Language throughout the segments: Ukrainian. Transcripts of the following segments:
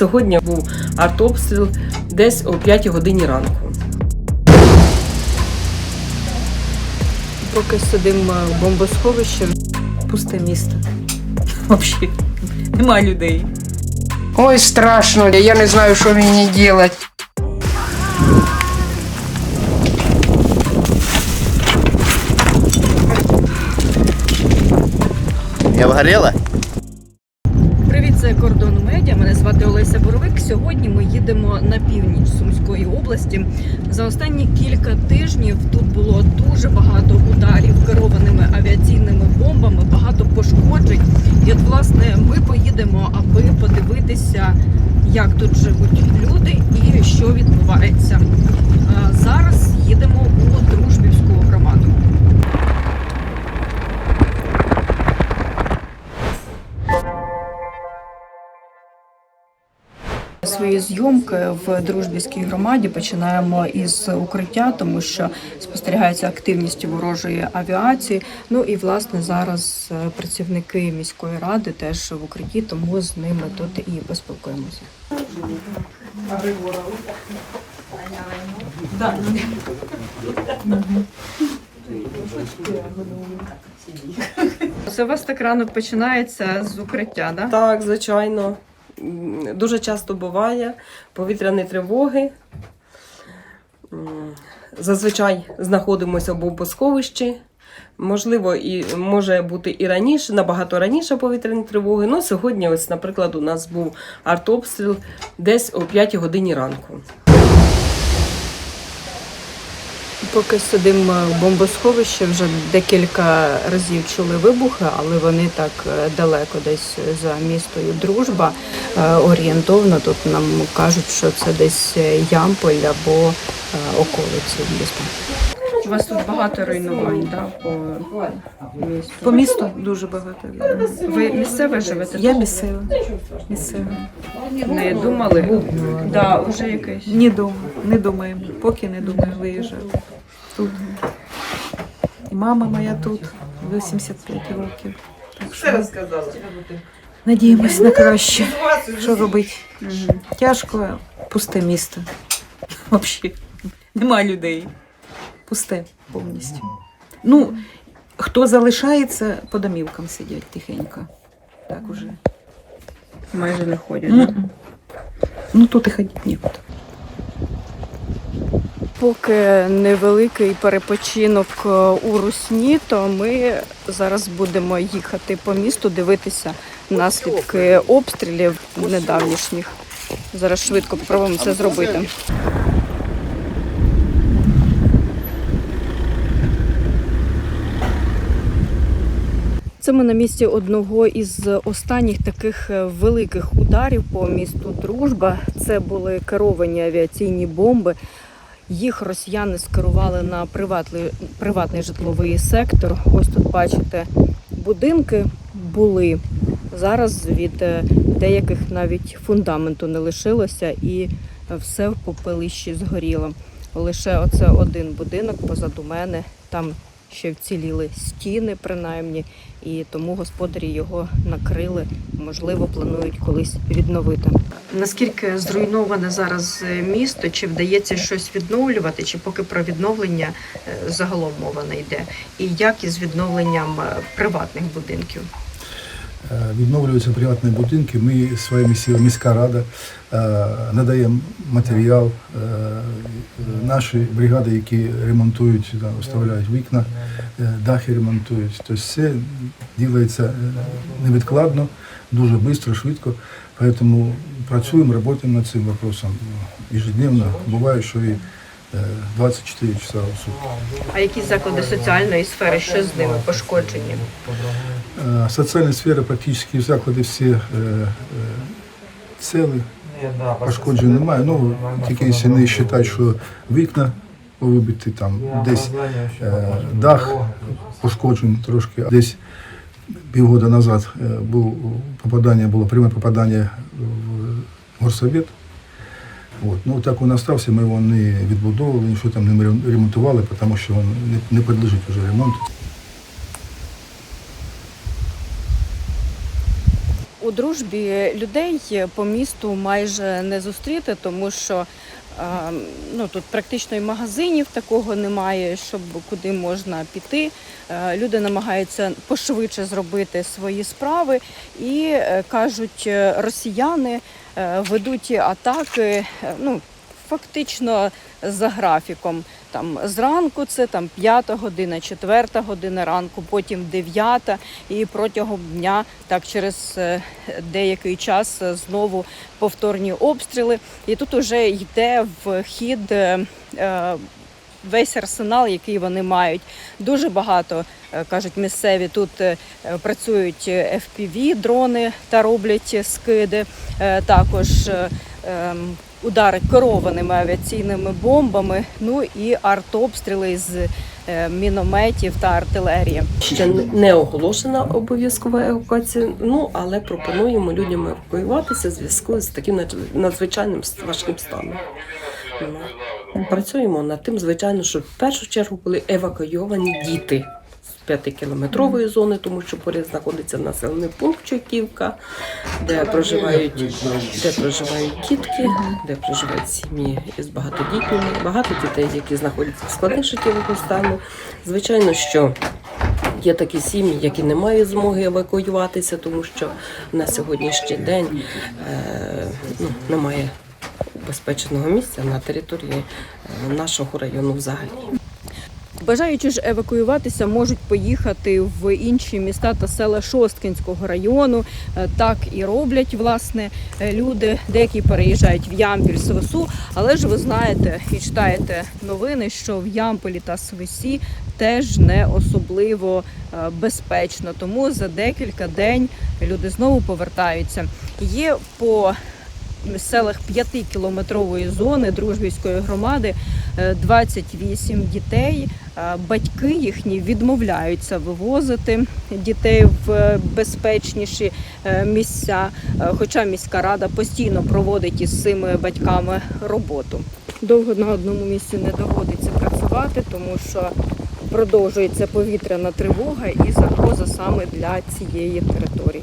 сьогодні був артобстріл десь о 5 годині ранку. Поки сидимо в бомбосховищі, пусте місто. Взагалі, нема людей. Ой, страшно, я не знаю, що мені робити. Я вгорела? Це кордон медіа. Мене звати Олеся Боровик. Сьогодні ми їдемо на північ Сумської області. За останні кілька тижнів тут було дуже багато ударів керованими авіаційними бомбами, багато пошкоджень. І от власне ми поїдемо, аби подивитися, як тут живуть люди і що відбувається. Зйомки в дружбівській громаді починаємо із укриття, тому що спостерігається активність ворожої авіації. Ну і власне зараз е, працівники міської ради теж в укритті, тому з ними тут і поспілкуємося. Це у вас так рано починається з укриття, да? Так, звичайно. Дуже часто буває повітряні тривоги. Зазвичай знаходимося в бомбосховищі. Можливо, і може бути і раніше, набагато раніше повітряні тривоги. Ну, сьогодні, ось, наприклад, у нас був артобстріл десь о 5 годині ранку. Поки сидимо в бомбосховищі, вже декілька разів чули вибухи, але вони так е, далеко, десь за містою Дружба. Е, Орієнтовно тут нам кажуть, що це десь Ямполь або е, околиці. У вас тут багато руйнувань, да, по місту. По місту дуже багато. Ви місцеве живете? Я місцева. Місцева. Не думали? Да, вже якесь. Не думаю, не думаємо. Поки не думаю виїжджати. Тут. І мама моя тут 85 років. Так що надіємось на краще. Що робити? Тяжко, пусте місто. Взагалі. Нема людей. Пусте повністю. Ну, хто залишається, по домівкам сидять тихенько. Так уже. Майже не ходять. Мгм. Ну тут і ходити нікуди. Поки невеликий перепочинок е, у Русні, то ми зараз будемо їхати по місту, дивитися наслідки обстрілів недавнішніх. Зараз швидко попробуємо це зробити. Це ми на місці одного із останніх таких е, великих ударів по місту Дружба. Це були керовані авіаційні бомби. Їх росіяни скерували на приватний, приватний житловий сектор. Ось тут бачите, будинки були. Зараз від е, деяких навіть фундаменту не лишилося і все в попелищі згоріло. Лише оце один будинок позаду мене. Там ще вціліли стіни, принаймні, і тому господарі його накрили. Можливо, планують колись відновити. Наскільки зруйноване зараз е, місто? Чи вдається щось відновлювати, чи поки про відновлення е, загалом мова не йде? І як із відновленням е, приватних будинків? Відновлюються приватні будинки. Ми своїми силами, міська рада надаємо матеріал. Е, Наші бригади, які ремонтують, вставляють вікна, е, дахи ремонтують. Тобто все робиться е, невідкладно, дуже швидко, швидко. Тому працюємо, працюємо над цим вопросом ежедневно. Буває, що і е, 24 часа в сутки. А які заклади соціальної сфери, що з ними пошкоджені? Е, Соціальна сфера практично заклади всі цілі, пошкоджень немає. Ну, тільки якщо не вважати, що вікна вибиті, там десь е, дах пошкоджений трошки. Десь півгода назад е, був попадання, було пряме попадання в горсовет. От. Ну, так він остався, ми його не відбудовували, нічого там не ремонтували, тому що він не, не підлежить вже ремонту. У дружбі людей по місту майже не зустріти, тому що ну, тут практично і магазинів такого немає, щоб куди можна піти. Люди намагаються пошвидше зробити свої справи і е, кажуть, росіяни е, ведуть атаки. е, Ну, фактично за графіком. Там зранку це там п'ята година, четверта година ранку, потім дев'ята, і протягом дня, так через е, деякий час е, знову повторні обстріли. І тут уже йде в хід. е, Весь арсенал, який вони мають, дуже багато кажуть місцеві. Тут працюють fpv дрони та роблять скиди. Також ем, удари керованими авіаційними бомбами, ну і артобстріли з е, мінометів та артилерії. Ще не оголошена обов'язкова евакуація, ну але пропонуємо людям евакуюватися в зв'язку з таким надзвичайним важким станом. Працюємо над тим, звичайно, щоб в першу чергу були евакуйовані діти з п'ятикілометрової зони, тому що поряд знаходиться населений пункт Чайківка, де проживають, де проживають дітки, де проживають сім'ї із багатодітними, багато дітей, які знаходяться в складних життєвих стану. Звичайно, що Є такі сім'ї, які не мають змоги евакуюватися, тому що на сьогоднішній день е, ну, немає безпечного місця на території е, нашого району взагалі. Бажаючи ж евакуюватися, можуть поїхати в інші міста та села Шосткинського району. Е, Так і роблять власне е, люди. Деякі переїжджають в Ямпіль, Свису. Але ж ви знаєте і читаєте новини, що в Ямполі та Свисі теж не особливо е, безпечно. Тому за декілька день люди знову повертаються. Є по селах 5-кілометрової зони дружбівської громади 28 дітей. Е, Батьки їхні відмовляються вивозити дітей в е, безпечніші е, місця, е, хоча міська рада постійно проводить із цими батьками роботу. Довго на одному місці не доводиться працювати, тому що продовжується повітряна тривога і загроза саме для цієї території.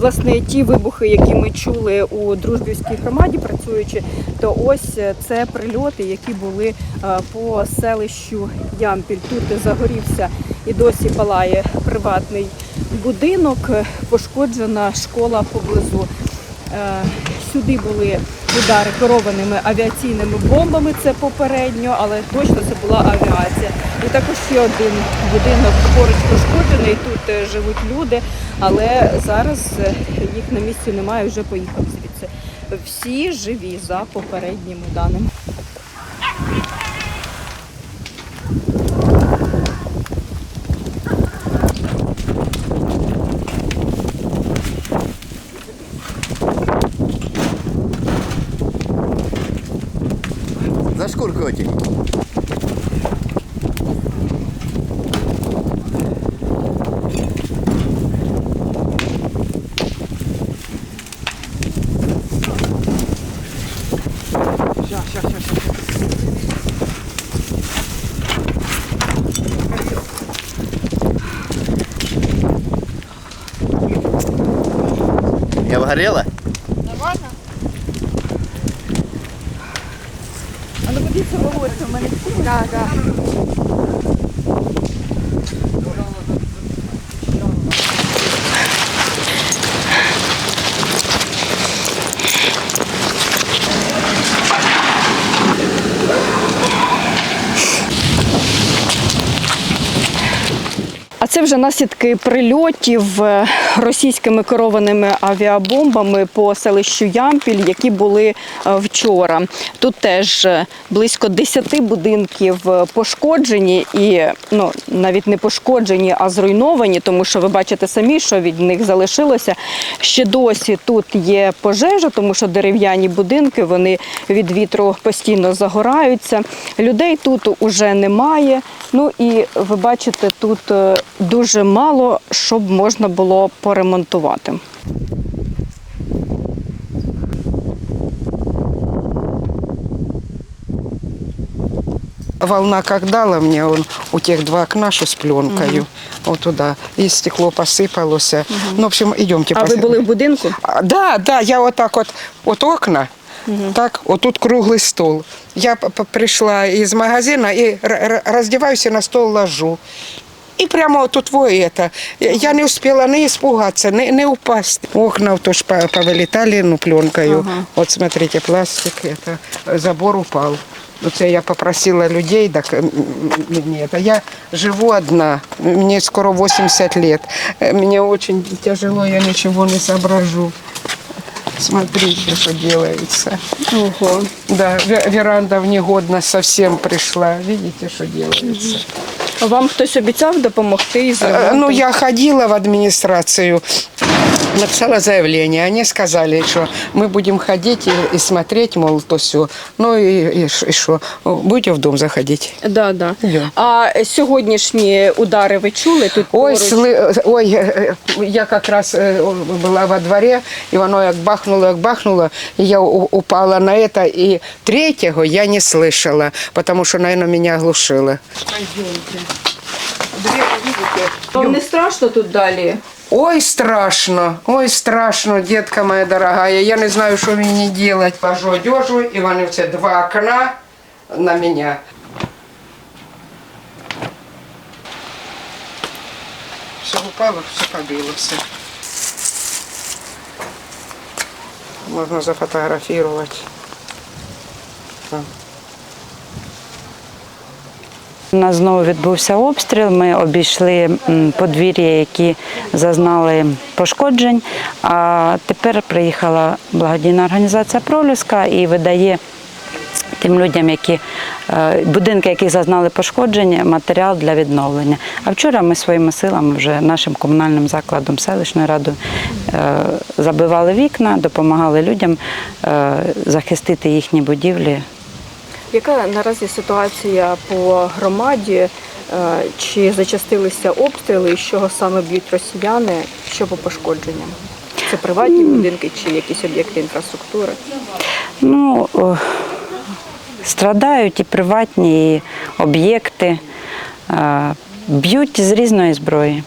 Власне, ті вибухи, які ми чули у дружбівській громаді, працюючи, то ось це прильоти, які були е, по селищу Ямпіль. Тут загорівся і досі палає приватний будинок, пошкоджена школа поблизу. Е, Сюди були удари керованими авіаційними бомбами. Це попередньо, але точно це була авіація. І також ще один будинок поруч пошкоджений. Тут е, живуть люди, але зараз е, їх на місці немає. Вже поїхав звідси. Всі живі за попередніми даними. За шкурку очень. Я вгорела? А ну подивіться волосся, в мене всі. Да, да. Це вже наслідки прильотів е, російськими керованими авіабомбами по селищу Ямпіль, які були е, вчора. Тут теж е, близько 10 будинків пошкоджені і ну навіть не пошкоджені, а зруйновані, тому що ви бачите самі, що від них залишилося. Ще досі тут є пожежа, тому що дерев'яні будинки вони від вітру постійно загораються. Людей тут уже немає. Ну і ви бачите, тут дуже мало, щоб можна було поремонтувати. Волна как дала мне, он у тех два окна, что с пленкой, вот туда, и стекло посыпалось. Ну, в общем, идемте. А ви були в будинку? А, Да, да, я вот так вот, вот окна, так, вот тут круглый стол. Я п- п- пришла из магазина и р- р- раздеваюсь и на стол ложу. И прямо вот тут вот это. Я- не успела не испугаться, не, не упасть. Окна вот тоже по- повылетали, ну, пленкою. Вот смотрите, пластик, это, забор упал. Оце я попросила людей, так м, м, ні, это я живу одна, мне скоро 80 лет. Мне очень тяжело, я ничего не соображу. Смотрите, что делается. Ого. Да, ве- веранда в негодность совсем пришла. Видите, что делается? Вам хтось обіцяв допомогти з Э, ремонтом? Ну, я ходила в администрацию, написала заявление. Они сказали, что мы будем ходить и, и смотреть, мол, то все. Ну и, и, ш- и что? Будете в дом заходить? Да, да. Йдем. А сьогоднішні удари ви чули тут Ой, поруч? сли... Ой, е, е, я как раз е, была во дворе, и воно як бахнуло, як бахнуло, и я у- упала на это, и третьего я не слышала, потому что, наверное, меня оглушило. Дверь, видите? Вам не страшно тут далі? Ой, страшно, ой, страшно, детка моя дорогая. Я не знаю, що мені делать. Ложу одежу, і вони це два окна на мене. Все упало, все побилося. Можна зафотографувати. У нас знову відбувся обстріл. Ми обійшли подвір'я, які зазнали пошкоджень. А тепер приїхала благодійна організація Пролюска і видає тим людям, які е, будинки, які зазнали пошкодження, матеріал для відновлення. А вчора ми своїми силами вже нашим комунальним закладом селищною радою е, забивали вікна, допомагали людям е, захистити їхні будівлі Яка наразі ситуація по громаді? Е, Чи зачастилися обстріли з чого саме б'ють росіяни? Що по пошкодженням? Це приватні будинки чи якісь об'єкти інфраструктури? Ну, страдають і приватні і об'єкти, е, б'ють з різної зброї.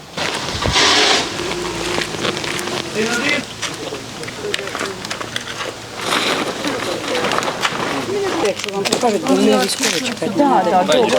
Так, так, добре.